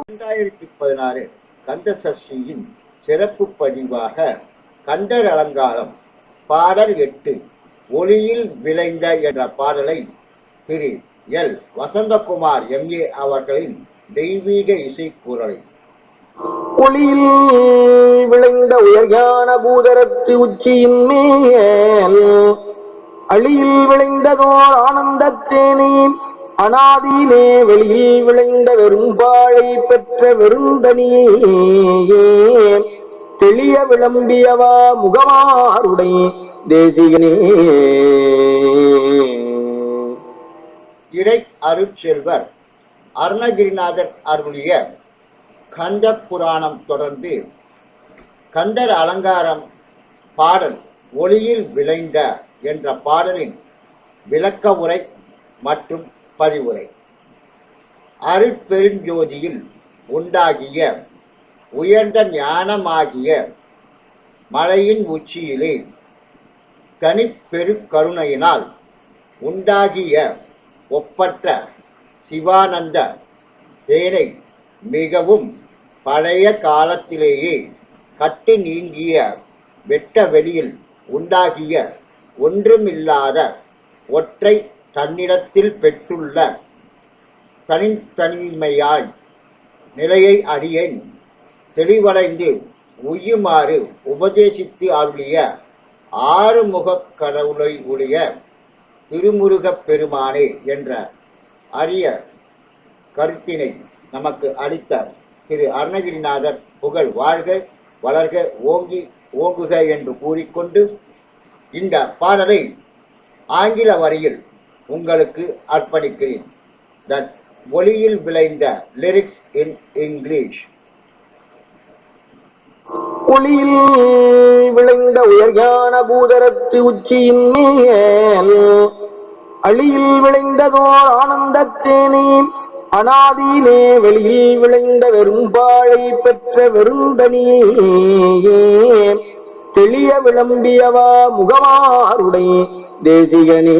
இரண்டாயிரத்தி பதினாறு கந்த சஷ்டியின் சிறப்பு பதிவாக கந்தர் அலங்காரம் பாடல் எட்டு ஒளியில் விளைந்த என்ற பாடலை திரு. எல். வசந்தகுமார் எம்ஏ அவர்களின் தெய்வீக இசைக்குரலை ஒளியில் விளைந்த உயர்ஞான பூதரத்து உச்சியின் மேல் அழியில் விளைந்ததோர் ஆனந்தத்தேனே அனாதியிலே வெளியில் விளைந்த வெறும்பாழை பெற்ற வெறுந்தனியே தெளிய விளம்பியவா முகமாருடை தேசிகனே. இறை அருட்செல்வர் அருணகிரிநாதர் அருளிய கந்த புராணம் தொடர்ந்து கந்தர் அலங்காரம் பாடல் ஒளியில் விளைந்த என்ற பாடலின் விளக்க உரை மற்றும் பதிவுரை அருட்பெருஞ்சோதியில் உண்டாகிய உயர்ந்த ஞானமாகிய மலையின் உச்சியிலே தனிப்பெருக்கருணையினால் உண்டாகிய ஒப்பற்ற சிவானந்த தேனை மிகவும் பழைய காலத்திலேயே கட்டு நீங்கிய வெட்ட வெளியில் உண்டாகிய ஒன்றுமில்லாத ஒற்றை தன்னிடத்தில் பெற்றுள்ள தனித்தனிமையாய் நிலையை அடியேன். தெளிவடைந்து உயுமாறு உபதேசித்து அருளிய ஆறுமுகக் கடவுளை உடைய திருமுருகப் பெருமானே என்ற அரிய கருத்தினை நமக்கு அளித்த திரு அருணகிரிநாதர் புகழ் வாழ்க வளர்க ஓங்கி ஓங்குக என்று கூறிக்கொண்டு இந்த பாடலை ஆங்கில வரியில் உங்களுக்கு அர்ப்பணிக்கிறேன். தட் ஒளியில் விளைந்த லிரிக்ஸ் இன் இங்கிலீஷ் ஒளியில் விளைந்த உயர்ஞான பூதரத்து உச்சியின் மேல் அழியில் விளைந்ததோர் தேனே அனாதியிலே வெளியில் விளைந்த வெறும்பாழை பெற்ற வெறுந்தனியே தெளிய விளம்பியவா முகவாருடைய தேசிகனே.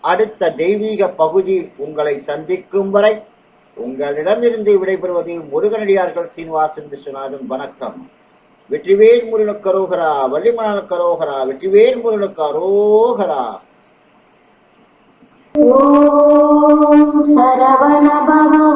அடுத்த தெய்வீக பகுதியில் உங்களை சந்திக்கும் வரை உங்களிடமிருந்து விடைபெறுவது முருகனடியார்கள் சீனிவாசன் விஸ்வநாதன். வணக்கம். வெற்றிவேல் முருகனுக்கு கரோகரா வள்ளிமணனுக்கு கரோகரா வெற்றிவேல் முருகனுக்கு அரோகரா. ஓம் சரவண பவா